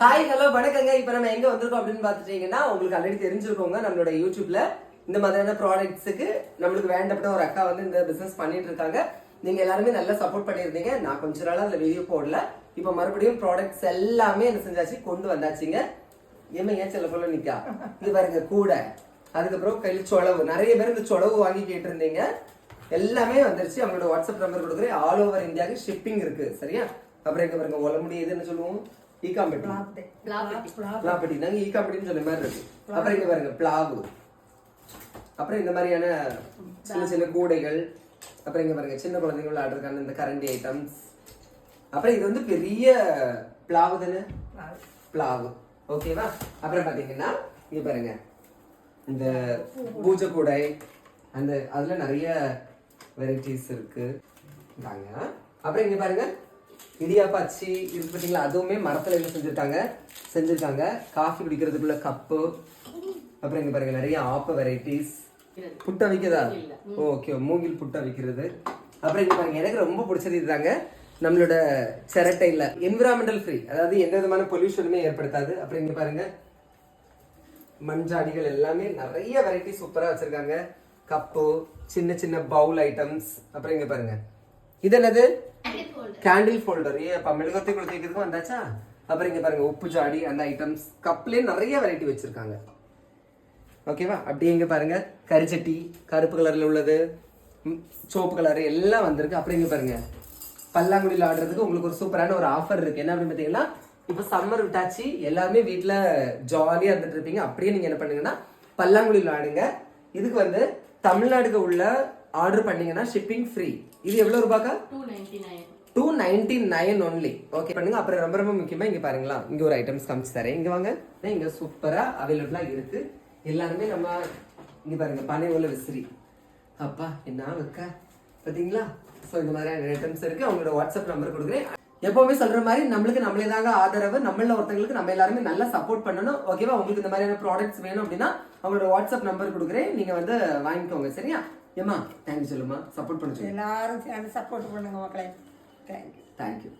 Hi hello வணக்கங்க. இப்போ நம்ம எங்க வந்திருக்கோம் அப்படின்னு பார்த்துட்டீங்கன்னா உங்களுக்கு ஆல்ரெடி தெரிஞ்சிருக்கோங்க. நம்மளோட யூடியூப்ல இந்த மாதிரியான ப்ராடக்ட்ஸுக்கு நம்மளுக்கு வேண்டப்பட்ட ஒரு அக்கா வந்து இந்த பிசினஸ் பண்ணிட்டு இருக்காங்க. நீங்க எல்லாருமே நல்லா சப்போர்ட் பண்ணியிருந்தீங்க. நான் கொஞ்ச நாளாக அதில் வீடியோ போடல. இப்போ மறுபடியும் ப்ராடக்ட்ஸ் எல்லாமே என்ன செஞ்சாச்சு? கொண்டு வந்தாச்சுங்க. ஏமா ஏன் சில போல நிக்கா? இது பாருங்க கூட. அதுக்கப்புறம் கையில் சொலவு. நிறைய பேர் இந்த சொலவு வாங்கி கேட்டிருந்தீங்க. எல்லாமே வந்துருச்சு. அவங்களோட வாட்ஸ்அப் நம்பர் கொடுக்குறேன். ஆல் ஓவர் இந்தியாவுக்கு ஷிப்பிங் இருக்கு. சரியா? அப்புறம் எங்க பாருங்க உலமுடி முடியுதுன்னு சொல்லுவோம். ஈகாம்பட்டி பிளாப்பட்டி தாங்க ஈகாப்பட்டின்னு சொன்ன மாதிரி இருக்கு. அப்புறம் இங்க பாருங்க? பிளாவு அப்புறம் இந்த மாதிரியான சின்ன சின்ன கூடைகள். அப்புறம் இங்க பாருங்க சின்ன குழந்தைங்க விளையாடுறதுக்கான இந்த கரண்டி ஐட்டம்ஸ் அப்புறம் இது வந்து பெரிய பிளாவு தானே? பிளாவு ஓகேவா அப்புறம் பாத்தீங்கன்னா இங்க பாருங்க. இந்த பூஜை கூடை. அந்த அதுல நிறைய வெரைட்டிஸ் இருக்கு. அப்புறம் இங்க பாருங்க இடியாப்பா அச்சி இருக்கு பார்த்தீங்களா அதுவுமே மரத்துல என்ன செஞ்சிருக்காங்க. செஞ்சிருக்காங்க. காஃபி குடிக்கிறதுக்குள்ள கப்பு. அப்புறம் இங்க பாருங்க நிறைய ஆப்ப வெரைட்டிஸ் புட்டை விற்கிறதா ஓகே மூங்கில் புட்டை விற்கிறது அப்புறம் இங்க பாருங்க எனக்கு ரொம்ப பிடிச்சது இதுதாங்க. நம்மளோட சிரட்டையில் என்விரான்மெண்டல் ஃப்ரீ அதாவது எந்த விதமான பொல்யூஷனுமே ஏற்படுத்தாது. அப்புறம் இங்க பாருங்க மண்ஜாடிகள் எல்லாமே நிறைய வெரைட்டி சூப்பரா வச்சிருக்காங்க. கப்பு சின்ன சின்ன பவுல் ஐட்டம்ஸ் அப்புறம் இங்க பாருங்க. இது என்னது? கேண்டில் ஃபோல்டர் ஏ அப்ப மெழுகத்தை கொடுத்து வைக்கிறதுக்கும் வந்தாச்சா? அப்புறம் இங்க பாருங்க உப்பு ஜாடி அந்த ஐட்டம்ஸ் கப்லயே நிறைய வெரைட்டி வச்சிருக்காங்க. ஓகேவா அப்படியே இங்க பாருங்க கரிச்சட்டி கருப்பு கலர்ல உள்ளது ம், சிவப்பு கலர் எல்லாம் வந்திருக்கு. அப்புறம் இங்க பாருங்க பல்லாங்குடியில் ஆடுறதுக்கு உங்களுக்கு ஒரு சூப்பரான ஒரு ஆஃபர் இருக்கு. என்ன அப்படின்னு பார்த்தீங்கன்னா இப்போ சம்மர் விட்டாச்சு எல்லாருமே வீட்டில் ஜாலியாக இருந்துட்டு இருப்பீங்க. அப்படியே நீங்கள் என்ன பண்ணுங்கன்னா பல்லாங்குடியில் ஆடுங்க. இதுக்கு வந்து தமிழ்நாடுக்கு உள்ள ஆர்டர் பண்ணீங்கன்னா ஷிப்பிங் ஃப்ரீ இது எவ்வளோ ரூபாக்கா? Two ninety nine ninety nine only okay பண்ணுங்க அப்புறம் ரொம்ப ரொம்ப முக்கியமா இங்க பாருங்களா. இங்க ஒரு ஐட்டம்ஸ் காமிச்சு தரேன். இங்க வாங்க. இங்க சூப்பரா அவைலபிளா இருக்கு. எல்லாருமே நம்ம இங்க பாருங்க பனை உள்ள விசிறி. அப்பா என்ன வைக்க பாத்தீங்களா? ஸோ இந்த மாதிரியான ஐட்டம்ஸ் இருக்கு. அவங்களோட வாட்ஸ்அப் நம்பர் கொடுக்குறேன். எப்பவுமே சொல்ற மாதிரி நம்மளுக்கு நம்மளே தாங்க ஆதரவு நம்மள ஒருத்தங்களுக்கு நம்ம எல்லாருமே நல்லா சப்போர்ட் பண்ணணும். ஓகேவா உங்களுக்கு இந்த மாதிரியான ப்ராடக்ட்ஸ் வேணும் அப்படின்னா அவங்களோட வாட்ஸ்அப் நம்பர் கொடுக்குறேன். நீங்க வந்து வாங்கிக்கோங்க சரியா? ஏமா தேங்க்யூ சொல்லுமா சப்போர்ட் பண்ணுங்க எல்லாரும் சேர்ந்து சப்போர்ட் பண்ணுங்க மக்களே. Thank you thank you